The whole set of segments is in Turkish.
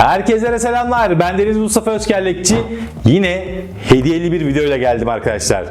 Herkese selamlar. Ben Deniz Mustafa Özkerlekçi. Yine hediyeli bir videoyla geldim arkadaşlar.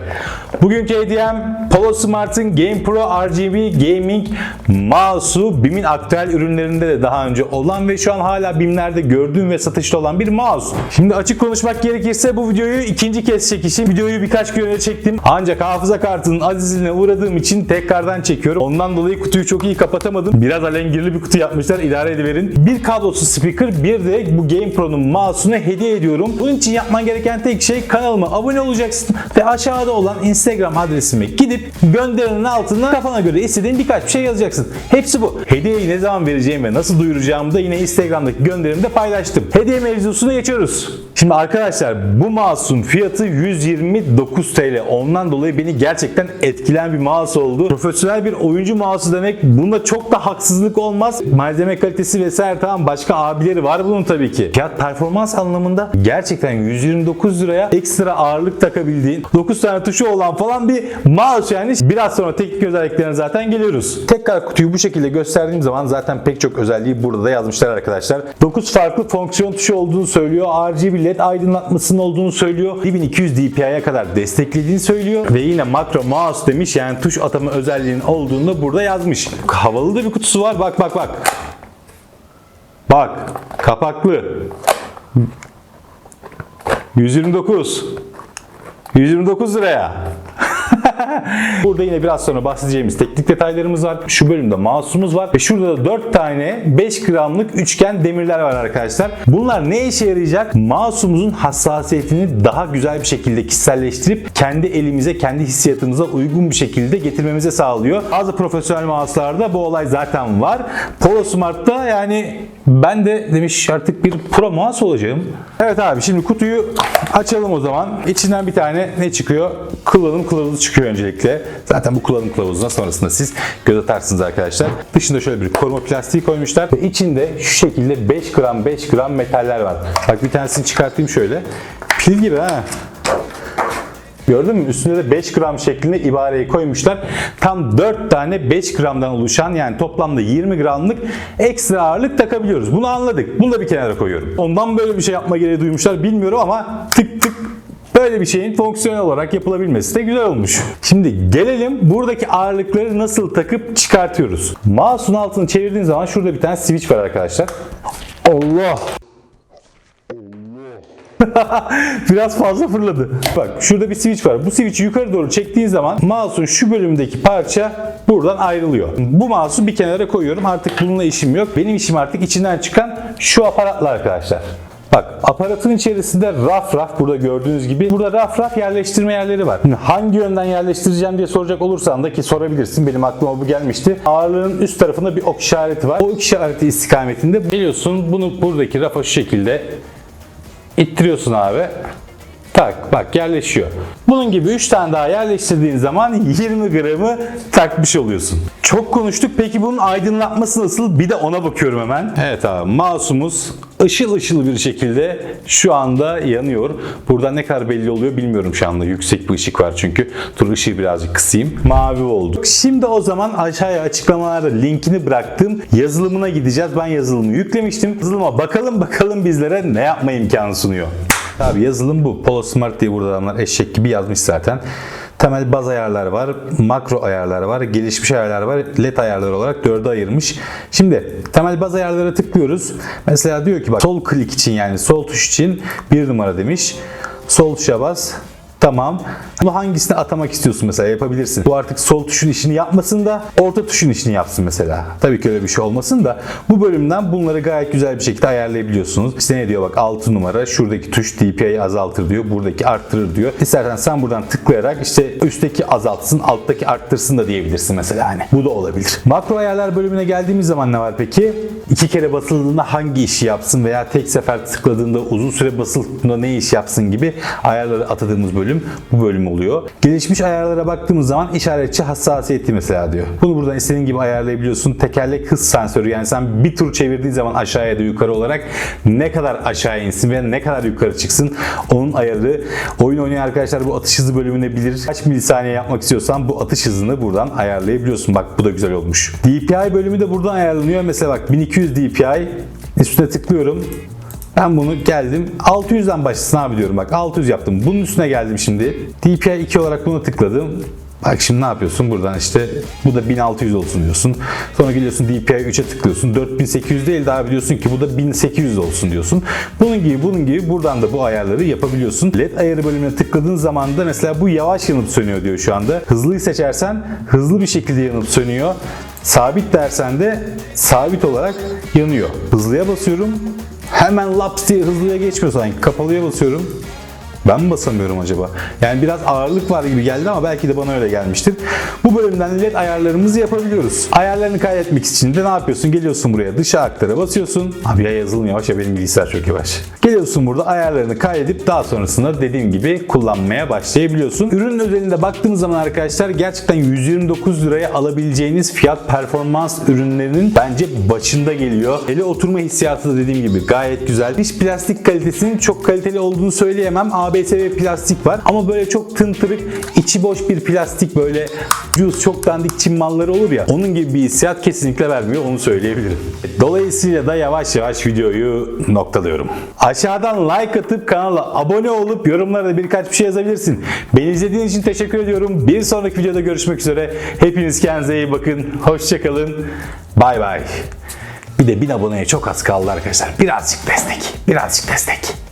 Bugünkü hediyem Polo Smart'ın Game Pro RGB Gaming mouse'u BİM'in aktüel ürünlerinde de daha önce olan ve şu an hala BİM'lerde gördüğüm ve satışta olan bir mouse. Şimdi açık konuşmak gerekirse bu videoyu ikinci kez çekişim. Videoyu birkaç gün önce çektim. Ancak hafıza kartının azizliğine uğradığım için tekrardan çekiyorum. Ondan dolayı kutuyu çok iyi kapatamadım. Biraz alengirli bir kutu yapmışlar. İdare ediverin. Bir kablosuz speaker, bir de bu Game Pro'nun mouse'unu hediye ediyorum. Bunun için yapman gereken tek şey kanalıma abone olacaksın ve aşağıda olan Instagram adresime gidip gönderinin altına kafana göre istediğin birkaç bir şey yazacaksın. Hepsi bu. Hediyeyi ne zaman vereceğim ve nasıl duyuracağımı da yine Instagram'daki gönderimde paylaştım. Hediye mevzusuna geçiyoruz. Şimdi arkadaşlar bu mouse'un fiyatı 129 TL. Ondan dolayı beni gerçekten etkilen bir mouse oldu. Profesyonel bir oyuncu mouse'u demek bunda çok da haksızlık olmaz. Malzeme kalitesi vesaire tamam başka abileri var bunun tabii ki. Fiyat performans anlamında gerçekten 129 liraya ekstra ağırlık takabildiğin 9 tane tuşu olan falan bir mouse yani. Biraz sonra teknik özelliklerine zaten geliyoruz. Tekrar kutuyu bu şekilde gösterdiğim zaman zaten pek çok özelliği burada da yazmışlar arkadaşlar. 9 farklı fonksiyon tuşu olduğunu söylüyor. RGB LED aydınlatmasının olduğunu söylüyor. 1200 dpi'ye kadar desteklediğini söylüyor. Ve yine makro mouse demiş yani tuş atama özelliğinin olduğunu da burada yazmış. Havalı da bir kutusu var. Bak bak bak. Bak kapaklı. 129. 129 liraya. Burada yine biraz sonra bahsedeceğimiz teknik detaylarımız var. Şu bölümde mouse'umuz var ve şurada da 4 tane 5 gramlık üçgen demirler var arkadaşlar. Bunlar ne işe yarayacak? Mouse'umuzun hassasiyetini daha güzel bir şekilde kişiselleştirip kendi elimize, kendi hissiyatımıza uygun bir şekilde getirmemize sağlıyor. Bazı profesyonel mouse'larda bu olay zaten var. Polo Smart'ta yani ben de demiş artık bir pro mouse olacağım. Evet abi şimdi kutuyu açalım o zaman. İçinden bir tane ne çıkıyor? Kullanım kılavuzu çıkıyor öncelikle. Zaten bu kullanım kılavuzuna sonrasında siz göz atarsınız arkadaşlar. Dışında şöyle bir koruma plastiği koymuşlar. Ve içinde şu şekilde 5 gram 5 gram metaller var. Bak bir tanesini çıkartayım şöyle. Pil gibi ha. Gördün mü? Üstünde de 5 gram şeklinde ibareyi koymuşlar. Tam 4 tane 5 gramdan oluşan yani toplamda 20 gramlık ekstra ağırlık takabiliyoruz. Bunu anladık. Bunu da bir kenara koyuyorum. Ondan böyle bir şey yapma gereği duymuşlar bilmiyorum ama tık tık Böyle bir şeyin fonksiyonel olarak yapılabilmesi de güzel olmuş. Şimdi gelelim buradaki ağırlıkları nasıl takıp çıkartıyoruz. Mouse'un altını çevirdiğin zaman şurada bir tane switch var arkadaşlar. Allah! Biraz fazla fırladı. Bak şurada bir switch var. Bu switch'i yukarı doğru çektiğin zaman mouse'un şu bölümdeki parça buradan ayrılıyor. Bu mouse'u bir kenara koyuyorum. Artık bununla işim yok. Benim işim artık içinden çıkan şu aparatlar arkadaşlar. Bak aparatın içerisinde raf raf burada gördüğünüz gibi burada raf raf yerleştirme yerleri var. Şimdi hangi yönden yerleştireceğim diye soracak olursan da ki sorabilirsin benim aklıma bu gelmişti. Ağırlığın üst tarafında bir ok işareti var. O ok işareti istikametinde geliyorsun bunu buradaki rafa şu şekilde ittiriyorsun abi. Tak bak yerleşiyor. Bunun gibi 3 tane daha yerleştirdiğin zaman 20 gramı takmış oluyorsun. Çok konuştuk. Peki bunun aydınlatması nasıl? Bir de ona bakıyorum hemen. Evet abi mouse'umuz ışıl ışıl bir şekilde şu anda yanıyor. Burada ne kadar belli oluyor bilmiyorum şu anda. Yüksek bir ışık var çünkü. Dur ışığı birazcık kısayım. Mavi oldu. Şimdi o zaman aşağıya açıklamalarda linkini bıraktım. Yazılımına gideceğiz. Ben yazılımı yüklemiştim. Yazılıma bakalım bakalım bizlere ne yapma imkanı sunuyor. Abi yazılım bu. Polo Smart diye burada adamlar eşek gibi yazmış zaten. Temel baz ayarlar var, makro ayarlar var, gelişmiş ayarlar var, led ayarları olarak dörde ayırmış. Şimdi temel baz ayarlara tıklıyoruz. Mesela diyor ki bak sol klik için yani sol tuş için bir numara demiş. Sol tuşa bas. Tamam. Bunu hangisine atamak istiyorsun mesela yapabilirsin. Bu artık sol tuşun işini yapmasın da orta tuşun işini yapsın mesela. Tabii ki öyle bir şey olmasın da bu bölümden bunları gayet güzel bir şekilde ayarlayabiliyorsunuz. İşte ne diyor bak 6 numara şuradaki tuş DPI'yi azaltır diyor. Buradaki arttırır diyor. İstersen sen buradan tıklayarak işte üstteki azaltsın alttaki arttırsın da diyebilirsin mesela hani. Bu da olabilir. Makro ayarlar bölümüne geldiğimiz zaman ne var peki? İki kere basıldığında hangi işi yapsın veya tek sefer tıkladığında uzun süre basıldığında ne iş yapsın gibi ayarları atadığımız bölüm bu bölüm oluyor. Gelişmiş ayarlara baktığımız zaman işaretçi hassasiyeti mesela diyor. Bunu buradan istediğin gibi ayarlayabiliyorsun. Tekerlek hız sensörü yani sen bir tur çevirdiğin zaman aşağıya da yukarı olarak ne kadar aşağı insin veya ne kadar yukarı çıksın onun ayarı. Oyun oynayan arkadaşlar bu atış hızı bölümüne bilir. Kaç milisaniye yapmak istiyorsan bu atış hızını buradan ayarlayabiliyorsun. Bak bu da güzel olmuş. DPI bölümü de buradan ayarlanıyor. Mesela bak 1200 DPI üstüne tıklıyorum. Ben bunu geldim 600'den başlasın abi diyorum bak 600 yaptım. Bunun üstüne geldim şimdi. DPI 2 olarak buna tıkladım. Bak şimdi ne yapıyorsun buradan işte bu da 1600 olsun diyorsun. Sonra geliyorsun DPI 3'e tıklıyorsun. 4800 değil daha biliyorsun ki bu da 1800 olsun diyorsun. Bunun gibi bunun gibi buradan da bu ayarları yapabiliyorsun. LED ayarı bölümüne tıkladığın zaman da mesela bu yavaş yanıp sönüyor diyor şu anda. Hızlıyı seçersen hızlı bir şekilde yanıp sönüyor. Sabit dersen de sabit olarak yanıyor. Hızlıya basıyorum. Hemen laps diye hızlıya geçmiyor sanki. Kapalıya basıyorum. Ben mi basamıyorum acaba? Yani biraz ağırlık var gibi geldi ama belki de bana öyle gelmiştir. Bu bölümden led ayarlarımızı yapabiliyoruz. Ayarlarını kaydetmek için de ne yapıyorsun? Geliyorsun buraya dışa aktara basıyorsun. Abi ya yazılım yavaş ya benim bilgisayar çok yavaş. Geliyorsun burada ayarlarını kaydedip daha sonrasında dediğim gibi kullanmaya başlayabiliyorsun. Ürün özelinde baktığımız zaman arkadaşlar gerçekten 129 liraya alabileceğiniz fiyat performans ürünlerinin bence başında geliyor. Ele oturma hissiyatı da dediğim gibi gayet güzel. Dış plastik kalitesinin çok kaliteli olduğunu söyleyemem. ABS plastik var ama böyle çok tıntırık, içi boş bir plastik böyle ucuz çok dandik Çin malları olur ya onun gibi bir hissiyat kesinlikle vermiyor onu söyleyebilirim. Dolayısıyla da yavaş yavaş videoyu noktalıyorum. Aşağıdan like atıp kanala abone olup yorumlarda birkaç bir şey yazabilirsin. Beni izlediğiniz için teşekkür ediyorum. Bir sonraki videoda görüşmek üzere. Hepiniz kendinize iyi bakın. Hoşçakalın. Bay bay. Bir de 1000 aboneye çok az kaldı arkadaşlar. Birazcık destek. Birazcık destek.